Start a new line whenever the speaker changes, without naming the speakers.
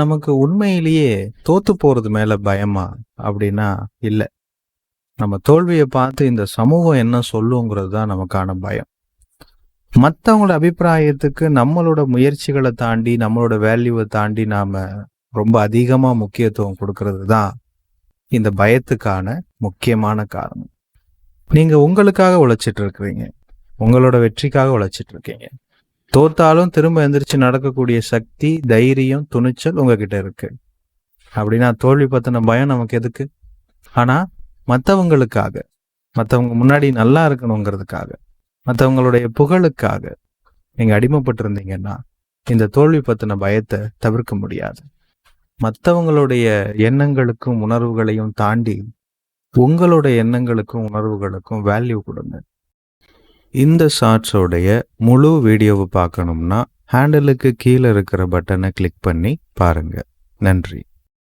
நமக்கு உண்மையிலேயே தோத்து போறது மேல பயமா அப்படின்னா இல்லை. நம்ம தோல்வியை பார்த்து இந்த சமூகம் என்ன சொல்லுங்கிறது தான் நமக்கான பயம். மற்றவங்களோட அபிப்பிராயத்துக்கு நம்மளோட முயற்சிகளை தாண்டி நம்மளோட வேல்யூவை தாண்டி நாம ரொம்ப அதிகமா முக்கியத்துவம் கொடுக்கறது தான் இந்த பயத்துக்கான முக்கியமான காரணம். நீங்க உங்களுக்காக உழைச்சிட்டு இருக்கிறீங்க. உங்களோட வெற்றிக்காக உழைச்சிட்டு இருக்கீங்க. தோத்தாலும் திரும்ப எந்திரிச்சு நடக்கக்கூடிய சக்தி தைரியம் துணிச்சல் உங்ககிட்ட இருக்கு. அப்படின்னா தோல்வி பத்தின பயம் நமக்கு எதுக்கு? ஆனா மற்றவங்களுக்காக மற்றவங்க முன்னாடி நல்லா இருக்கணுங்கிறதுக்காக மற்றவங்களுடைய புகழுக்காக நீங்க அடிமைப்பட்டிருந்தீங்கன்னா இந்த தோல்வி பத்தின பயத்தை தவிர்க்க முடியாது. மற்றவங்களுடைய எண்ணங்களுக்கும் உணர்வுகளையும் தாண்டி உங்களுடைய எண்ணங்களுக்கும் உணர்வுகளுக்கும் வேல்யூ கொடுங்க. இந்த ஷார்ட்ஸோடைய முழு வீடியோவை பார்க்கணும்னா ஹேண்டலுக்கு கீழே இருக்கிற பட்டனை கிளிக் பண்ணி பாருங்க. நன்றி.